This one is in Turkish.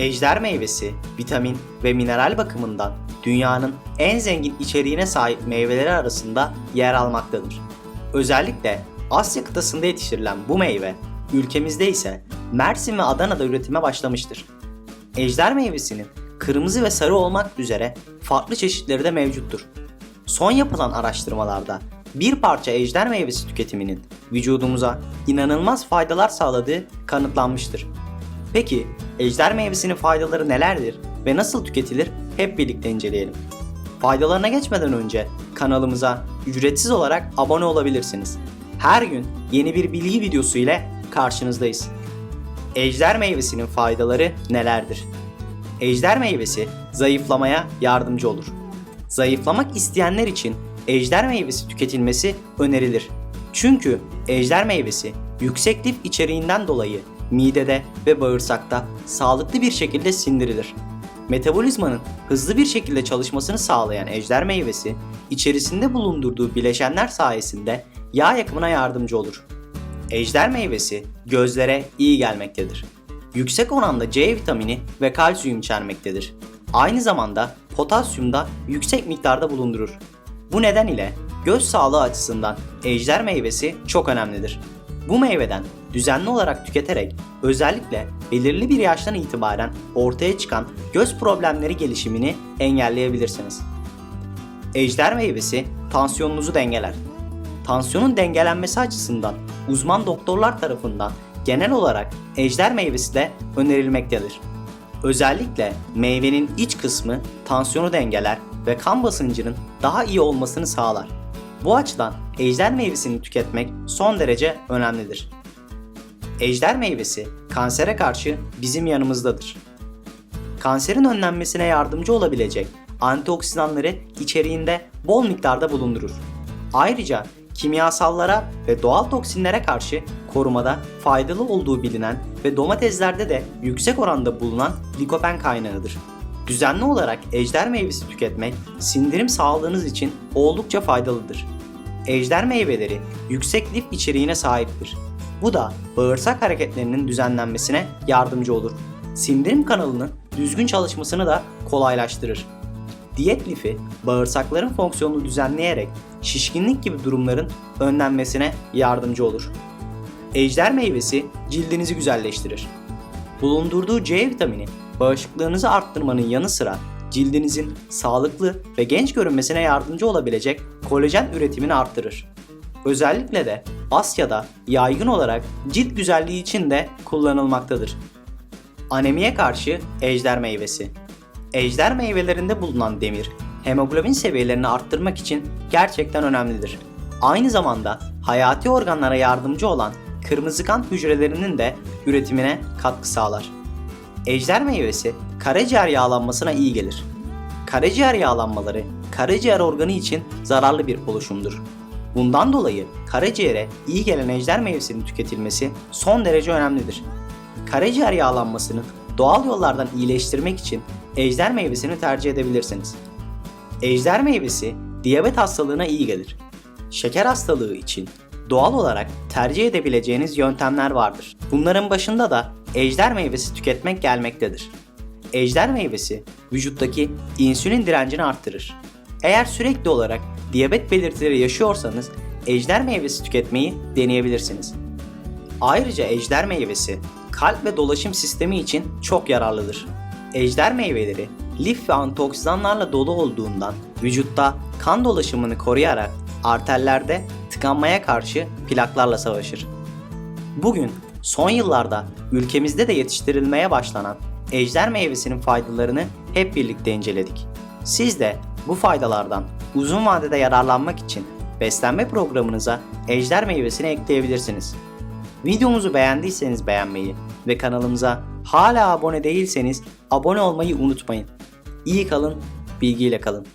Ejder meyvesi, vitamin ve mineral bakımından dünyanın en zengin içeriğine sahip meyveleri arasında yer almaktadır. Özellikle Asya kıtasında yetiştirilen bu meyve, ülkemizde ise Mersin ve Adana'da üretime başlamıştır. Ejder meyvesinin kırmızı ve sarı olmak üzere farklı çeşitleri de mevcuttur. Son yapılan araştırmalarda bir parça ejder meyvesi tüketiminin vücudumuza inanılmaz faydalar sağladığı kanıtlanmıştır. Peki ejder meyvesinin faydaları nelerdir ve nasıl tüketilir hep birlikte inceleyelim. Faydalarına geçmeden önce kanalımıza ücretsiz olarak abone olabilirsiniz. Her gün yeni bir bilgi videosu ile karşınızdayız. Ejder meyvesinin faydaları nelerdir? Ejder meyvesi zayıflamaya yardımcı olur. Zayıflamak isteyenler için ejder meyvesi tüketilmesi önerilir. Çünkü ejder meyvesi yüksek lif içeriğinden dolayı midede ve bağırsakta sağlıklı bir şekilde sindirilir. Metabolizmanın hızlı bir şekilde çalışmasını sağlayan ejder meyvesi, içerisinde bulundurduğu bileşenler sayesinde yağ yakımına yardımcı olur. Ejder meyvesi gözlere iyi gelmektedir. Yüksek oranda C vitamini ve kalsiyum içermektedir. Aynı zamanda potasyum da yüksek miktarda bulundurur. Bu neden ile göz sağlığı açısından ejder meyvesi çok önemlidir. Bu meyveden düzenli olarak tüketerek özellikle belirli bir yaştan itibaren ortaya çıkan göz problemleri gelişimini engelleyebilirsiniz. Ejder meyvesi tansiyonunuzu dengeler. Tansiyonun dengelenmesi açısından uzman doktorlar tarafından genel olarak ejder meyvesi de önerilmektedir. Özellikle meyvenin iç kısmı tansiyonu dengeler ve kan basıncının daha iyi olmasını sağlar. Bu açıdan ejder meyvesini tüketmek son derece önemlidir. Ejder meyvesi kansere karşı bizim yanımızdadır. Kanserin önlenmesine yardımcı olabilecek antioksidanları içeriğinde bol miktarda bulundurur. Ayrıca kimyasallara ve doğal toksinlere karşı korumada faydalı olduğu bilinen ve domateslerde de yüksek oranda bulunan likopen kaynağıdır. Düzenli olarak ejder meyvesi tüketmek sindirim sağlığınız için oldukça faydalıdır. Ejder meyveleri yüksek lif içeriğine sahiptir. Bu da bağırsak hareketlerinin düzenlenmesine yardımcı olur. Sindirim kanalının düzgün çalışmasını da kolaylaştırır. Diyet lifi bağırsakların fonksiyonunu düzenleyerek şişkinlik gibi durumların önlenmesine yardımcı olur. Ejder meyvesi cildinizi güzelleştirir. Bulundurduğu C vitamini bağışıklığınızı arttırmanın yanı sıra cildinizin sağlıklı ve genç görünmesine yardımcı olabilecek kolajen üretimini arttırır. Özellikle de Asya'da yaygın olarak cilt güzelliği için de kullanılmaktadır. Anemiye karşı ejder meyvesi. Ejder meyvelerinde bulunan demir, hemoglobin seviyelerini arttırmak için gerçekten önemlidir. Aynı zamanda hayati organlara yardımcı olan kırmızı kan hücrelerinin de üretimine katkı sağlar. Ejder meyvesi karaciğer yağlanmasına iyi gelir. Karaciğer yağlanmaları karaciğer organı için zararlı bir oluşumdur. Bundan dolayı karaciğere iyi gelen ejder meyvesinin tüketilmesi son derece önemlidir. Karaciğer yağlanmasını doğal yollardan iyileştirmek için ejder meyvesini tercih edebilirsiniz. Ejder meyvesi diyabet hastalığına iyi gelir. Şeker hastalığı için doğal olarak tercih edebileceğiniz yöntemler vardır. Bunların başında da ejder meyvesi tüketmek gelmektedir. Ejder meyvesi vücuttaki insülin direncini arttırır. Eğer sürekli olarak diyabet belirtileri yaşıyorsanız ejder meyvesi tüketmeyi deneyebilirsiniz. Ayrıca ejder meyvesi kalp ve dolaşım sistemi için çok yararlıdır. Ejder meyveleri lif ve antioksidanlarla dolu olduğundan vücutta kan dolaşımını koruyarak arterlerde tıkanmaya karşı plaklarla savaşır. Bugün son yıllarda ülkemizde de yetiştirilmeye başlanan ejder meyvesinin faydalarını hep birlikte inceledik. Siz de bu faydalardan uzun vadede yararlanmak için beslenme programınıza ejder meyvesini ekleyebilirsiniz. Videomuzu beğendiyseniz beğenmeyi ve kanalımıza hala abone değilseniz abone olmayı unutmayın. İyi kalın, bilgiyle kalın.